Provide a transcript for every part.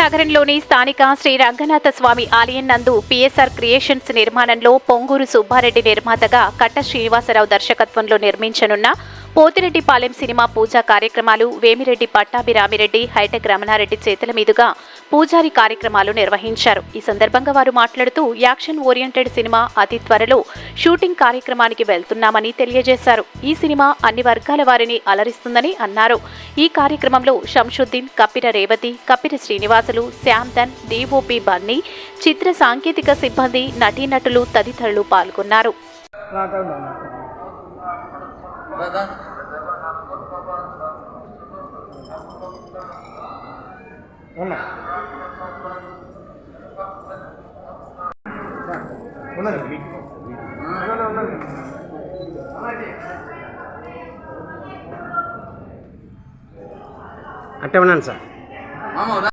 నగరంలోని స్థానిక శ్రీ రంగనాథ స్వామి ఆలయం నందు పిఎస్ఆర్ క్రియేషన్స్ నిర్మాణంలో పొంగూరు సుబ్బారెడ్డి నిర్మాతగా కట్ట శ్రీనివాసరావు దర్శకత్వంలో నిర్మించనున్న పోతిరెడ్డిపాలెం సినిమా పూజా కార్యక్రమాలు వేమిరెడ్డి పట్టాభిరామిరెడ్డి హైటెక్ రమణారెడ్డి చేతుల మీదుగా పూజారి కార్యక్రమాలు నిర్వహించారు. ఈ సందర్భంగా వారు మాట్లాడుతూ యాక్షన్ ఓరియంటెడ్ సినిమా అతి త్వరలో షూటింగ్ కార్యక్రమానికి వెళ్తున్నామని తెలియజేశారు. ఈ సినిమా అన్ని వర్గాల వారిని అలరిస్తుందని అన్నారు. ఈ కార్యక్రమంలో శంషుద్దీన్ కప్పిర రేవతి కప్పిర శ్రీనివాసులు శ్యామ్ధన్ డిఓపి బన్నీ చిత్ర సాంకేతిక సిబ్బంది నటీనటులు తదితరులు పాల్గొన్నారు. Neden? Onlar. Onlar. Onlar. Onlar. அட்டவணான் சார் ஆமாம்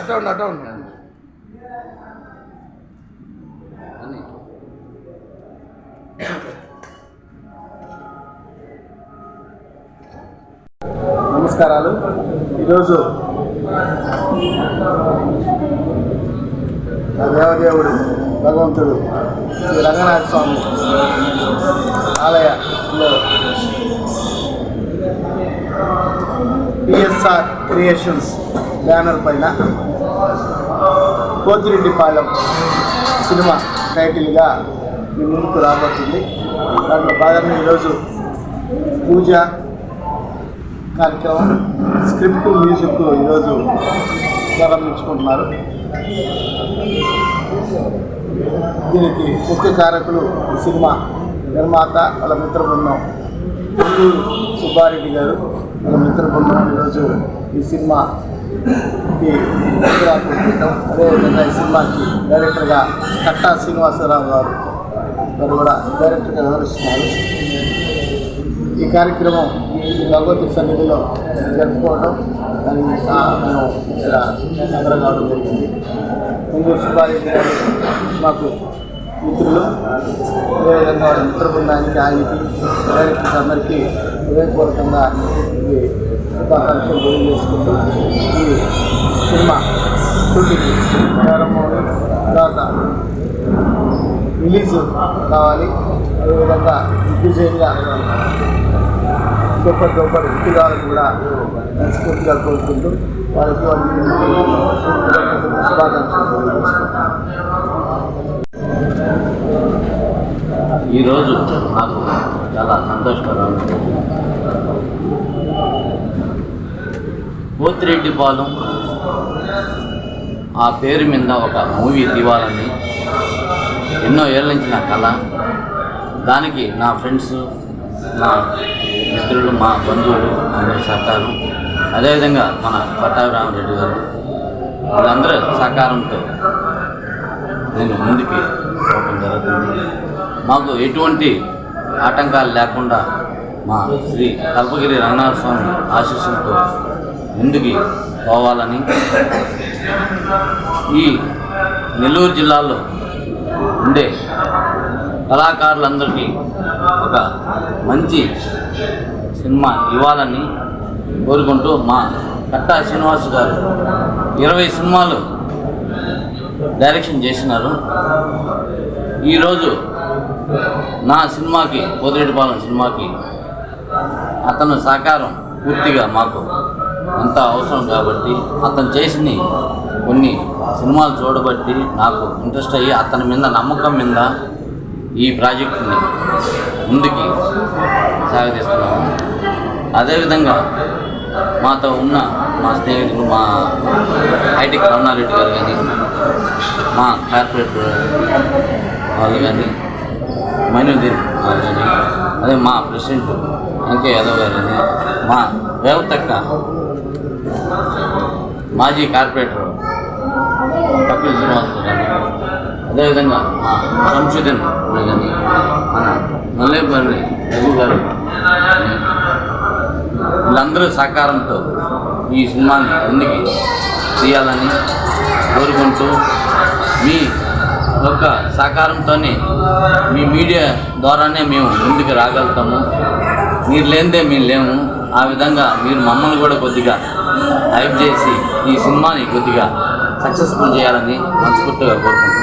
அட்டவண் அட்டவண் నమస్కారాలు. ఈరోజు దేవదేవుడు భగవంతుడు శ్రీ రంగనాథ స్వామి ఆలయంలో పిఎస్ఆర్ క్రియేషన్స్ బ్యానర్ పైన కోతిరెడ్డిపాలెం సినిమా టైటిల్గా మీ ముందుకు రాబడుతుంది దాంట్లో భాగంగా ఈరోజు పూజ కార్యక్రమం స్క్రిప్ట్ మ్యూజిక్ ఈరోజు ప్రారంభించుకుంటున్నారు. దీనికి ముఖ్య కారకులు ఈ సినిమా నిర్మాత వాళ్ళ మిత్ర బృందం సుబ్బారెడ్డి గారు. వాళ్ళ మిత్ర బృందం ఈరోజు ఈ సినిమాకి పెట్టడం అదేవిధంగా ఈ సినిమాకి డైరెక్టర్గా కట్టా శ్రీనివాసరావు గారు వారు కూడా డైరెక్టర్గా వివరిస్తున్నారు ఈ కార్యక్రమం భగవతి సన్నిధిలో జరుపుకోవడం దానికి ఆ, మేము ఇక్కడ నగరం కావడం జరిగింది. ముందు సుబ్బారెడ్డి గారు మాకు మిత్రులు. అదేవిధంగా వాళ్ళ మిత్ర బృందానికి ఆయనకి డైరెక్టర్స్ అందరికీ హృదయపూర్వకంగా ఇది శుభాకాంక్షలు తెలియజేసుకుంటూ ఈ సినిమా షూటింగ్ ప్రారంభం తర్వాత రిలీజ్ కావాలి. అదేవిధంగా దిగ్విజయంగా సూపర్ డూపర్ హిట్ కూడా మనస్ఫూర్తిగా కోరుకుంటూ వారికి ఈరోజు నాకు చాలా సంతోషకరం. పోతిరెడ్డి పాలెం ఆ పేరు మీద ఒక మూవీ తీవాలని ఎన్నో ఏళ్ళ నుంచి నా కళ. దానికి నా ఫ్రెండ్స్ నా మిత్రులు మా బంధువులు అందరి సహకారం. అదేవిధంగా మన పట్టాభిరామరెడ్డి గారు. వాళ్ళందరూ సహకారంతో నేను ముందుకి పోవడం జరుగుతుంది. మాకు ఎటువంటి ఆటంకాలు లేకుండా మా శ్రీ కల్పగిరి రంగనాథ స్వామి ఆశీస్సులతో ముందుకి పోవాలని ఈ నెల్లూరు జిల్లాలో ఉండే కళాకారులందరికీ ఒక మంచి సినిమా ఇవ్వాలని కోరుకుంటూ మా కట్టా శ్రీనివాస్ గారు ఇరవై సినిమాలు డైరెక్షన్ చేసినారు. ఈరోజు నా సినిమాకి పోతిరెడ్డిపాలెం సినిమాకి అతను సహకారం పూర్తిగా మాకు అంత అవసరం కాబట్టి అతను చేసిన కొన్ని సినిమాలు చూడబట్టి నాకు ఇంట్రెస్ట్ అయ్యి అతని మీద నమ్మకం మీద ఈ ప్రాజెక్ట్ని ముందుకి సాగదీస్తున్నాము అదేవిధంగా మాతో ఉన్న మా స్నేహితులు మా ఐటీ కరుణారెడ్డి గారు కానీ మా కార్పొరేట్ వాళ్ళు కానీ మైనుద్దీన్ వాళ్ళు కానీ అదే మా ప్రెసిడెంట్ వెంకయ్య యాదవ్ గారు కానీ మా రేవతక్క మాజీ కార్పొరేటర్ అదేవిధంగా మా కానీ మన నల్లేపల్లి రఘు గారు వీళ్ళందరూ సహకారంతో ఈ సినిమాని ముందుకి తీయాలని కోరుకుంటూ మీ యొక్క సహకారంతోనే మీ మీడియా ద్వారానే మేము ముందుకు రాగలుగుతాము. మీరు లేనిదే మేము లేము. ఆ విధంగా మీరు మమ్మల్ని కూడా కొద్దిగా హైప్ చేసి ఈ సినిమాని కొద్దిగా సక్సెస్ఫుల్ చేయాలని మనస్ఫూర్తిగా కోరుకుంటున్నాను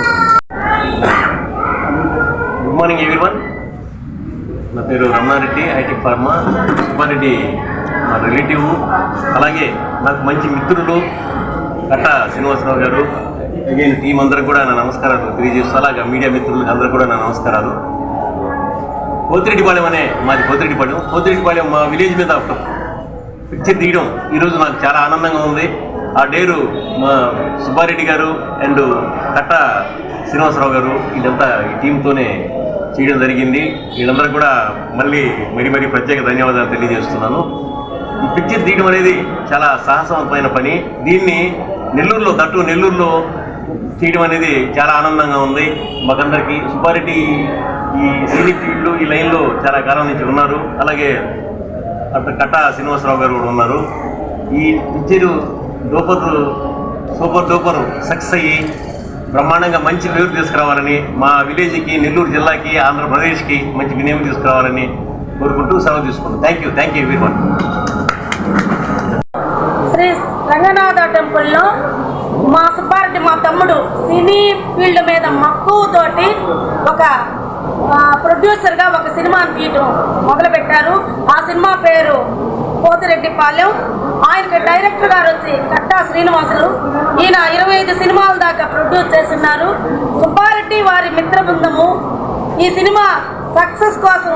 మీరు పేరు రమణారెడ్డి హైటెక్ ఫార్మా సుబ్బారెడ్డి మా రిలేటివ్ అలాగే నాకు మంచి మిత్రులు కట్ట శ్రీనివాసరావు గారు అగైన్ టీం అందరికి కూడా నా నమస్కారాలు తెలియజేస్తూ అలాగే మీడియా మిత్రులకు అందరూ కూడా నా నమస్కారాలు. పోతిరెడ్డిపాళెం అనే మాది పోతిరెడ్డిపాళెం పోతిరెడ్డిపాళెం మా విలేజ్ మీద పిక్చర్ తీయడం ఈరోజు నాకు చాలా ఆనందంగా ఉంది. ఆ డేరు మా సుబ్బారెడ్డి గారు అండ్ కట్ట శ్రీనివాసరావు గారు వీళ్ళంతా ఈ టీంతోనే చేయడం జరిగింది. వీళ్ళందరూ కూడా మళ్ళీ మరి మరి ప్రత్యేక ధన్యవాదాలు తెలియజేస్తున్నాను. ఈ పిక్చర్ తీయడం అనేది చాలా సాహసవంతమైన పని. దీన్ని నెల్లూరులో దట్టు నెల్లూరులో తీయడం అనేది చాలా ఆనందంగా ఉంది. మాకందరికీ సుబ్బారెడ్డి ఈ సినీ ఫీల్డ్ ఈ లైన్లో చాలా కాలం నుంచి ఉన్నారు. అలాగే అక్కడ కట్టా శ్రీనివాసరావు గారు కూడా ఉన్నారు. ఈ picture duper super duper success అయ్యి బ్రహ్మాండంగా మంచి పేరు తీసుకురావాలని మా విలేజ్కి నెల్లూరు జిల్లాకి ఆంధ్రప్రదేశ్కి మంచి వినియోగం తీసుకురావాలని కోరుకుంటూ సెలవు తీసుకుంటాం thank you thank you very much Sri Ranganatha టెంపుల్లో మా సుబ్బారెడ్డి మా తమ్ముడు సినీ ఫీల్డ్ మీద మక్కువతోటి ఒక ప్రొడ్యూసర్గా ఒక సినిమాని తీయటం మొదలుపెట్టారు. ఆ సినిమా పేరు పోతిరెడ్డిపాలెం. ఆయనకి డైరెక్టర్ గారు వచ్చి కట్టా శ్రీనివాసులు. ఈయన ఇరవై ఐదు సినిమాల దాకా ప్రొడ్యూస్ చేస్తున్నారు. సుబ్బారెడ్డి వారి మిత్ర బృందము. ఈ సినిమా సక్సెస్ కోసం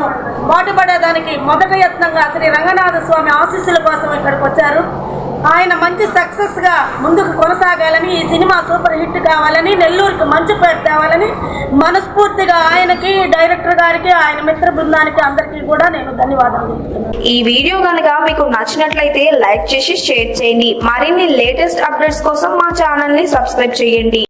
పాటుపడేదానికి మొదటి యత్నంగా శ్రీ రంగనాథ స్వామి ఆశీస్సుల కోసం ఇక్కడికి వచ్చారు. ఆయన మంచి సక్సెస్గా ముందుకు కొనసాగాలని ఈ సినిమా సూపర్ హిట్ కావాలని నెల్లూరుకి మంచి పేరు తేవాలని మనస్ఫూర్తిగా ఆయనకి డైరెక్టర్ గారికి ఆయన మిత్ర బృందానికి అందరికీ కూడా నేను ధన్యవాదాలు ఈ వీడియో కనుక మీకు నచ్చినట్లయితే లైక్ చేసి షేర్ చేయండి. మరిన్ని లేటెస్ట్ అప్డేట్స్ కోసం మా ఛానల్ని సబ్స్క్రైబ్ చేయండి.